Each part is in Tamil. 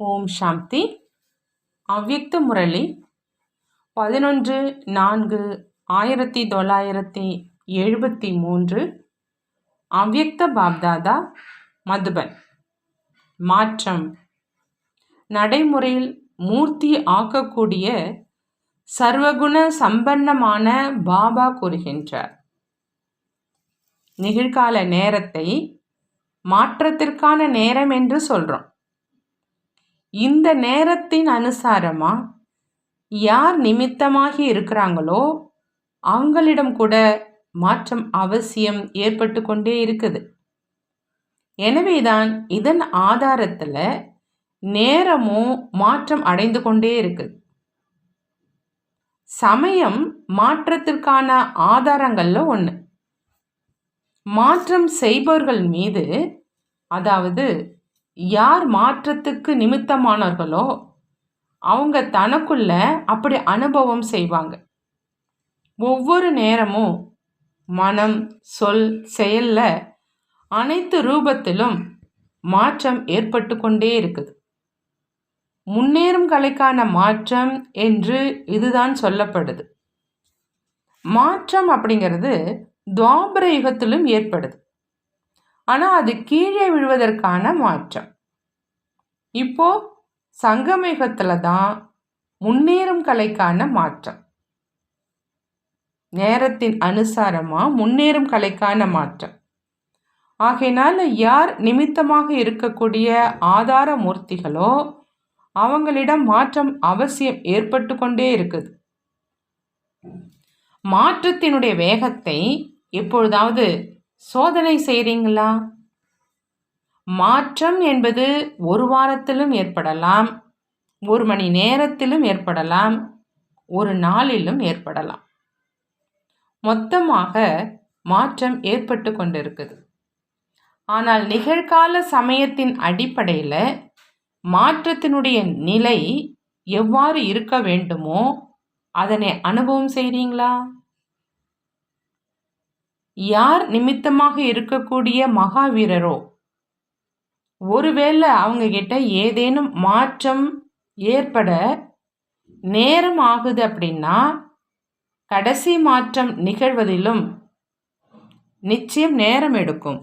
ஓம் சாந்தி. அவ்யக்த முரளி. பதினொன்று நான்கு ஆயிரத்தி தொள்ளாயிரத்தி எழுபத்தி மூன்று. அவ்யக்த பாப்தாதா மதுபன். மாற்றம். நடைமுறையில் மூர்த்தி ஆக்கக்கூடிய சர்வகுண சம்பன்னமான பாபா கூறுகின்றார். நிகழ்கால நேரத்தை மாற்றத்திற்கான நேரம் என்று சொல்கிறோம் இந்த நேரத்தின் அனுசாரமா? யார் நிமித்தமாகி இருக்கிறாங்களோ அவங்களிடம் கூட மாற்றம் அவசியம் ஏற்பட்டு கொண்டே இருக்குது. எனவேதான் இதன் ஆதாரத்தில் நேரமும் மாற்றம் அடைந்து கொண்டே இருக்குது. சமயம் மாற்றத்திற்கான ஆதாரங்களில் ஒன்று மாற்றம் செய்பவர்கள் மீது அதாவது யார் மாற்றத்துக்கு நிமித்தமானவர்களோ அவங்க தனக்குள்ள அப்படி அனுபவம் செய்வாங்க. ஒவ்வொரு நேரமும் மனம் சொல் செயலில் அனைத்து ரூபத்திலும் மாற்றம் ஏற்பட்டு கொண்டே இருக்குது. முன்னேறும் கலைக்கான மாற்றம் என்று இதுதான் சொல்லப்படுது. மாற்றம் அப்படிங்கிறது துவாபர யுகத்திலும் ஏற்படுது. ஆனால் அது கீழே விழுவதற்கான மாற்றம். இப்போ சங்கமேகத்தில் தான் முன்னேறும் கலைக்கான மாற்றம். நேரத்தின் அனுசாரமாக முன்னேறும் கலைக்கான மாற்றம். ஆகையினால யார் நிமித்தமாக இருக்கக்கூடிய ஆதார மூர்த்திகளோ அவங்களிடம் மாற்றம் அவசியம் ஏற்பட்டு கொண்டே இருக்குது. மாற்றத்தினுடைய வேகத்தை எப்பொழுதாவது சோதனை செய்கிறீங்களா மாற்றம் என்பது ஒரு வாரத்திலும் ஏற்படலாம் ஒரு மணி நேரத்திலும் ஏற்படலாம் ஒரு நாளிலும் ஏற்படலாம். மொத்தமாக மாற்றம் ஏற்பட்டு கொண்டிருக்குது. ஆனால் நிகழ்கால சமயத்தின் அடிப்படையில் மாற்றத்தினுடைய நிலை எவ்வாறு இருக்க வேண்டுமோ அதனை அனுபவம் செய்கிறீங்களா யார் நிமித்தமாக இருக்கக்கூடிய மகாவீரரோ? ஒருவேளை அவங்க கிட்ட ஏதேனும் மாற்றம் ஏற்பட நேரம் ஆகுது அப்படின்னா கடைசி மாற்றம் நிகழ்வதிலும் நிச்சயம் நேரம் எடுக்கும்.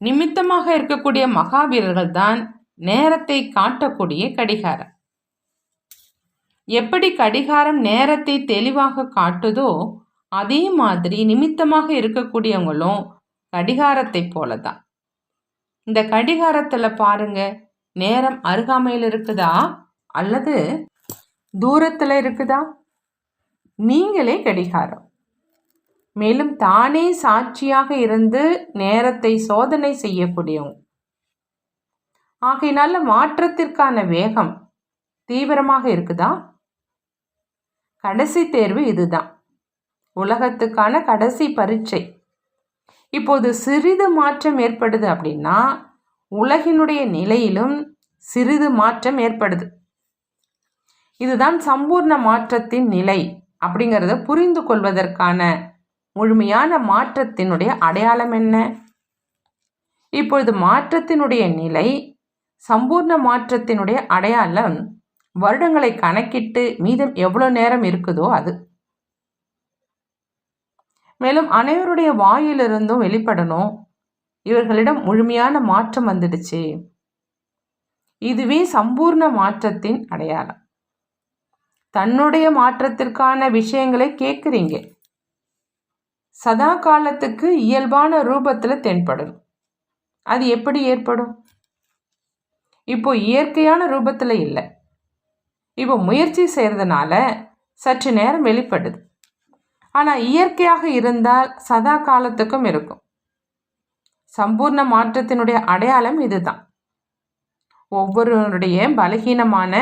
நிமித்தமாக இருக்கக்கூடிய மகாவீரர்கள் தான் நேரத்தை காட்டக்கூடிய கடிகாரம். எப்படி கடிகாரம் நேரத்தை தெளிவாக காட்டுதோ அதே மாதிரி நிமித்தமாக இருக்கக்கூடியவங்களும் கடிகாரத்தை போல தான் இந்த கடிகாரத்தில் பாருங்க நேரம் அருகாமையில் இருக்குதா? அல்லது தூரத்தில் இருக்குதா? நீங்களே கடிகாரம். மேலும் தானே சாட்சியாக இருந்து நேரத்தை சோதனை செய்யக்கூடியவங்க. ஆகையினால மாற்றத்திற்கான வேகம் தீவிரமாக இருக்குதா? கடைசி தேர்வு இதுதான். உலகத்துக்கான கடைசி பரீட்சை. இப்போது சிறிது மாற்றம் ஏற்படுது அப்படின்னா உலகினுடைய நிலையிலும் சிறிது மாற்றம் ஏற்படுது. இதுதான் சம்பூர்ண மாற்றத்தின் நிலை அப்படிங்கிறத புரிந்து கொள்வதற்கான முழுமையான மாற்றத்தினுடைய அடையாளம் என்ன? இப்பொழுது மாற்றத்தினுடைய நிலை சம்பூர்ண மாற்றத்தினுடைய அடையாளம் வருடங்களை கணக்கிட்டு மீதம் எவ்வளோ நேரம் இருக்குதோ அது. மேலும் அனைவருடைய வாயிலிருந்தும் வெளிப்படணும். இவர்களிடம் முழுமையான மாற்றம் வந்துடுச்சு. இதுவே சம்பூர்ண மாற்றத்தின் அடையாளம். தன்னுடைய மாற்றத்திற்கான விஷயங்களை கேட்குறீங்க. சதா காலத்துக்கு இயல்பான ரூபத்தில் தென்படும். அது எப்படி ஏற்படும்? இப்போ இயற்கையான ரூபத்தில் இல்லை. இப்போ முயற்சி செய்கிறதுனால சற்று நேரம் வெளிப்படுது. ஆனால் இயற்கையாக இருந்தால் சதா காலத்துக்கும் இருக்கும். சம்பூர்ண மாற்றத்தினுடைய அடையாளம் இதுதான். ஒவ்வொருவருடைய பலகீனமான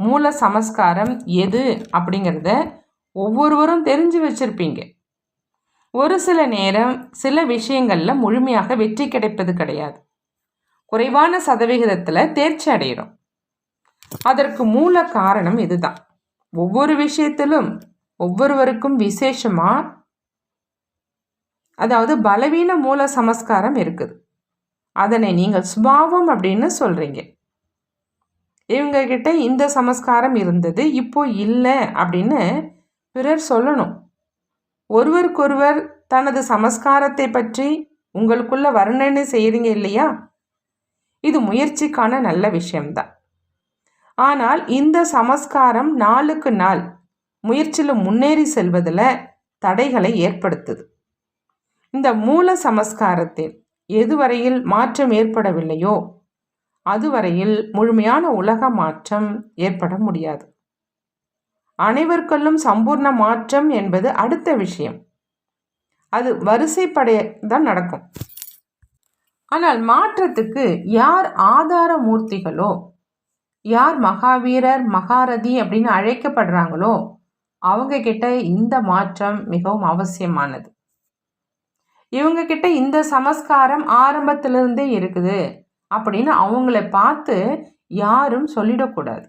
மூல சமஸ்காரம் எது அப்படிங்கிறத ஒவ்வொருவரும் தெரிஞ்சு வச்சுருப்பீங்க. ஒரு சில நேரம் சில விஷயங்களில் முழுமையாக வெற்றி கிடைப்பது கிடையாது. குறைவான சதவிகிதத்தில் தேர்ச்சி அடைகிறோம் அதற்கு மூல காரணம் இதுதான். ஒவ்வொரு விஷயத்திலும் ஒவ்வொருவருக்கும் விசேஷமாக அதாவது பலவீன மூல சமஸ்காரம் இருக்குது. அதனை நீங்கள் சுபாவம் அப்படின்னு சொல்கிறீங்க இவங்க கிட்ட இந்த சமஸ்காரம் இருந்தது இப்போ இல்லை அப்படின்னு பிறர் சொல்லணும். ஒருவருக்கொருவர் தனது சமஸ்காரத்தை பற்றி உங்களுக்குள்ள வர்ணனை செய்கிறீங்க இல்லையா? இது முயற்சிக்கான நல்ல விஷயம்தான். ஆனால் இந்த சமஸ்காரம் நாளுக்கு நாள் முயற்சியில் முன்னேறி செல்வதில் தடைகளை ஏற்படுத்துது. இந்த மூல சமஸ்காரத்தில் எதுவரையில் மாற்றம் ஏற்படவில்லையோ அதுவரையில் முழுமையான உலக மாற்றம் ஏற்பட முடியாது. அனைவருக்குள்ளும் சம்பூர்ண மாற்றம் என்பது அடுத்த விஷயம். அது வரிசைப்படைய தான் நடக்கும். ஆனால் மாற்றத்துக்கு யார் ஆதார மூர்த்திகளோ யார் மகாவீரர் மகாரதி அப்படின்னு அழைக்கப்படுறாங்களோ அவங்க கிட்ட இந்த மாற்றம் மிகவும் அவசியமானது. இவங்க கிட்ட இந்த சமஸ்காரம் ஆரம்பத்திலிருந்தே இருக்குது அப்படின்னு அவங்கள பார்த்து யாரும் சொல்லிடக்கூடாது.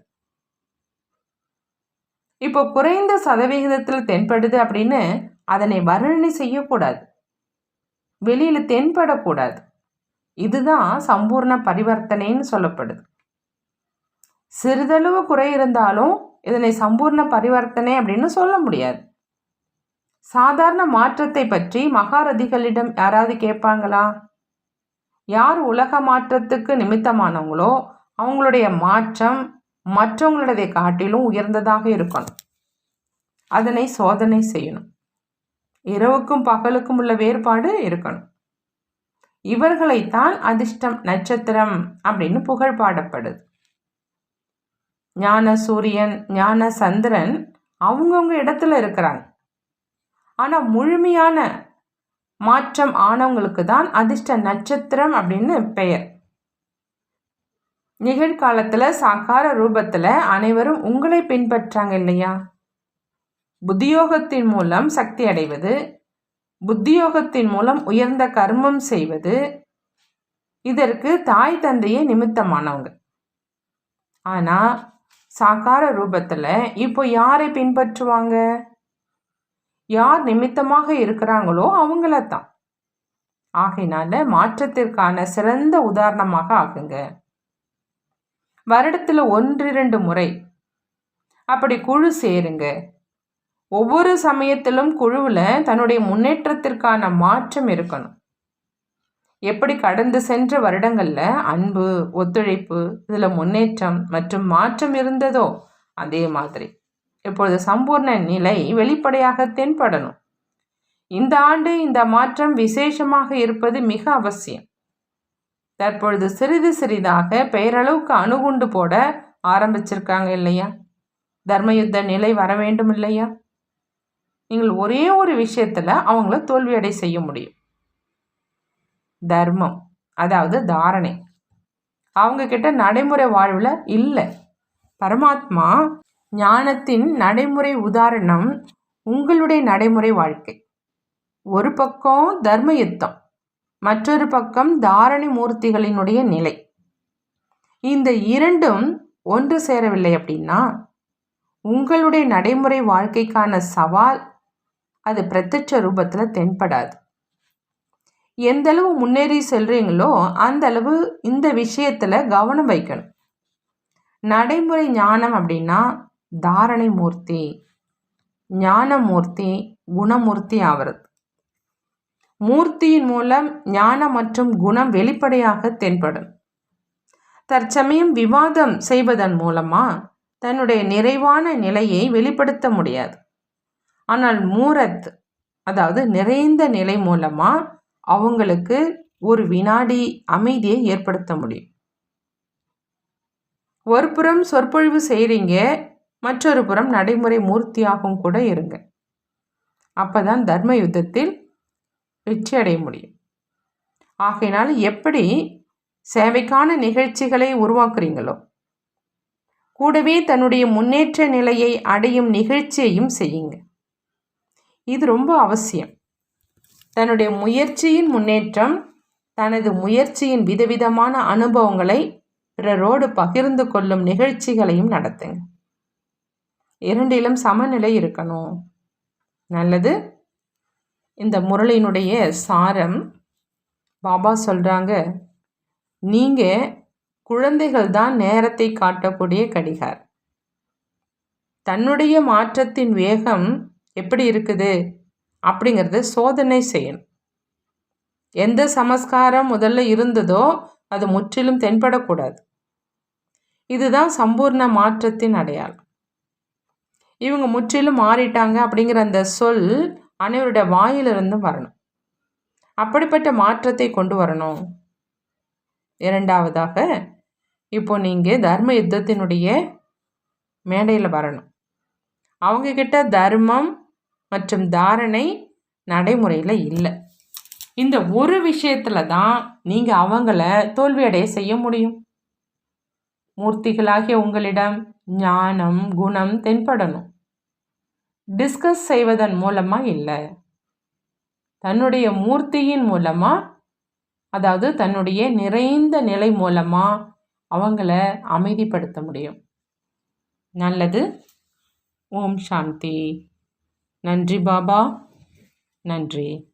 இப்போ குறைந்த சதவிகிதத்தில் தென்படுது அப்படின்னு அதனை வர்ணனை செய்யக்கூடாது. வெளியில் தென்படக்கூடாது. இதுதான் சம்பூர்ண பரிவர்த்தனைன்னு சொல்லப்படுது. சிறிதளவு குறை இருந்தாலும் இதனை சம்பூர்ண பரிவர்த்தனை அப்படின்னு சொல்ல முடியாது. சாதாரண மாற்றத்தை பற்றி மகாரதிகளிடம் யாராவது கேட்பாங்களா? யார் உலக மாற்றத்துக்கு நிமித்தமானவங்களோ அவங்களுடைய மாற்றம் மற்றவங்களுடைய காட்டிலும் உயர்ந்ததாக இருக்கணும். அதனை சோதனை செய்யணும். இரவுக்கும் பகலுக்கும் உள்ள வேறுபாடு இருக்கணும். இவர்களைத்தான் அதிர்ஷ்டம் நட்சத்திரம் அப்படின்னு புகழ் பாடப்படுது. ஞான சூரியன் ஞான சந்திரன் அவங்கவுங்க இடத்துல இருக்கிறாங்க. ஆனால் முழுமையான மாற்றம் ஆனவங்களுக்கு தான் அதிர்ஷ்ட நட்சத்திரம் அப்படின்னு பெயர். நிகழ்காலத்தில் சாக்கார ரூபத்தில் அனைவரும் உங்களை பின்பற்றாங்க இல்லையா? புத்தியோகத்தின் மூலம் சக்தி அடைவது புத்தியோகத்தின் மூலம் உயர்ந்த கர்மம் செய்வது இதற்கு தாய் தந்தையே நிமித்தமானவங்க. ஆனால் சாக்கார ரூபத்தில் இப்போ யாரை பின்பற்றுவாங்க? யார் நிமித்தமாக இருக்கிறாங்களோ அவங்கள தான் ஆகையினால மாற்றத்திற்கான சிறந்த உதாரணமாக ஆகுங்க. வருடத்தில் ஒன்றிரண்டு முறை அப்படி குழு சேருங்க. ஒவ்வொரு சமயத்திலும் குழுவில் தன்னுடைய முன்னேற்றத்திற்கான மாற்றம் இருக்கணும். எப்படி கடந்து சென்ற வருடங்களில் அன்பு ஒத்துழைப்பு இதில் முன்னேற்றம் மற்றும் மாற்றம் இருந்ததோ அதே மாதிரி. இப்பொழுது சம்பூர்ண நிலை வெளிப்படையாக தென்படணும். இந்த ஆண்டு இந்த மாற்றம் விசேஷமாக இருப்பது மிக அவசியம். தற்பொழுது சிறிது சிறிதாக பெயரளவுக்கு அணுகுண்டு போட ஆரம்பிச்சிருக்காங்க இல்லையா? தர்மயுத்த நிலை வர வேண்டும் இல்லையா? நீங்கள் ஒரே ஒரு விஷயத்தில் அவங்கள தோல்வியடை செய்ய முடியும். தர்மம் அதாவது தாரணை. அவங்கக்கிட்ட நடைமுறை வாழ்வில் இல்லை. பரமாத்மா ஞானத்தின் நடைமுறை உதாரணம் உங்களுடைய நடைமுறை வாழ்க்கை. ஒரு பக்கம் தர்ம யுத்தம் மற்றொரு பக்கம் தாரணி மூர்த்திகளினுடைய நிலை. இந்த இரண்டும் ஒன்று சேரவில்லை அப்படின்னா உங்களுடைய நடைமுறை வாழ்க்கைக்கான சவால் அது பிரத்யட்ச ரூபத்தில் தென்படாது. எந்தளவு முன்னேறி செல்றீங்களோ அந்தளவு இந்த விஷயத்தில் கவனம் வைக்கணும். நடைமுறை ஞானம் அப்படின்னா தாரணை மூர்த்தி ஞானமூர்த்தி குணமூர்த்தி ஆகிறது மூர்த்தியின் மூலம் ஞானம் மற்றும் குணம் வெளிப்படையாக தென்படும். தற்சமயம் விவாதம் செய்வதன் மூலமா தன்னுடைய நிறைவான நிலையை வெளிப்படுத்த முடியாது. ஆனால் மூரத் அதாவது நிறைந்த நிலை மூலமா அவங்களுக்கு ஒரு வினாடி அமைதியை ஏற்படுத்த முடியும். ஒரு புறம் சொற்பொழிவு செய்கிறீங்க மற்றொரு புறம் நடைமுறை மூர்த்தியாகவும் கூட இருங்க. அப்போ தான் தர்ம யுத்தத்தில் வெற்றி அடைய முடியும். ஆகையினால் எப்படி சேவைக்கான நிகழ்ச்சிகளை உருவாக்குறீங்களோ கூடவே தன்னுடைய முன்னேற்ற நிலையை அடையும் நிகழ்ச்சியையும் செய்யுங்க. இது ரொம்ப அவசியம். தன்னுடைய முயற்சியின் முன்னேற்றம் தனது முயற்சியின் விதவிதமான அனுபவங்களை பிறரோடு பகிர்ந்து கொள்ளும் நிகழ்ச்சிகளையும் நடத்துங்க. இரண்டிலும் சமநிலை இருக்கணும். நல்லது. இந்த முரளியினுடைய சாரம் பாபா சொல்கிறாங்க நீங்கள் குழந்தைகள் தான் நேரத்தை காட்டக்கூடிய கடிகார். தன்னுடைய மாற்றத்தின் வேகம் எப்படி இருக்குது? அப்படிங்கிறத சோதனை செய்யணும் எந்த சமஸ்காரம் முதல்ல இருந்ததோ அது முற்றிலும் தென்படக்கூடாது. இதுதான் சம்பூர்ண மாற்றத்தின் அடையாளம். இவங்க முற்றிலும் மாறிட்டாங்க அப்படிங்கிற அந்த சொல் அனைவருடைய வாயிலிருந்து வரணும். அப்படிப்பட்ட மாற்றத்தை கொண்டு வரணும். இரண்டாவதாக இப்போ நீங்கள் தர்ம யுத்தத்தினுடைய மேடையில் வரணும். அவங்கக்கிட்ட தர்மம் மற்றும் தாரணை நடைமுறையில் இல்லை. இந்த ஒரு விஷயத்தில் தான் நீங்கள் அவங்கள தோல்வியடைய செய்ய முடியும். மூர்த்திகளாகிய உங்களிடம் ஞானம் குணம் தென்படணும். டிஸ்கஸ் செய்வதன் மூலமாக இல்லை. தன்னுடைய மூர்த்தியின் மூலமாக அதாவது தன்னுடைய நிறைந்த நிலை மூலமாக அவங்கள அமைதிப்படுத்த முடியும். நல்லது. ஓம் சாந்தி. நன்றி பாபா. நன்றி.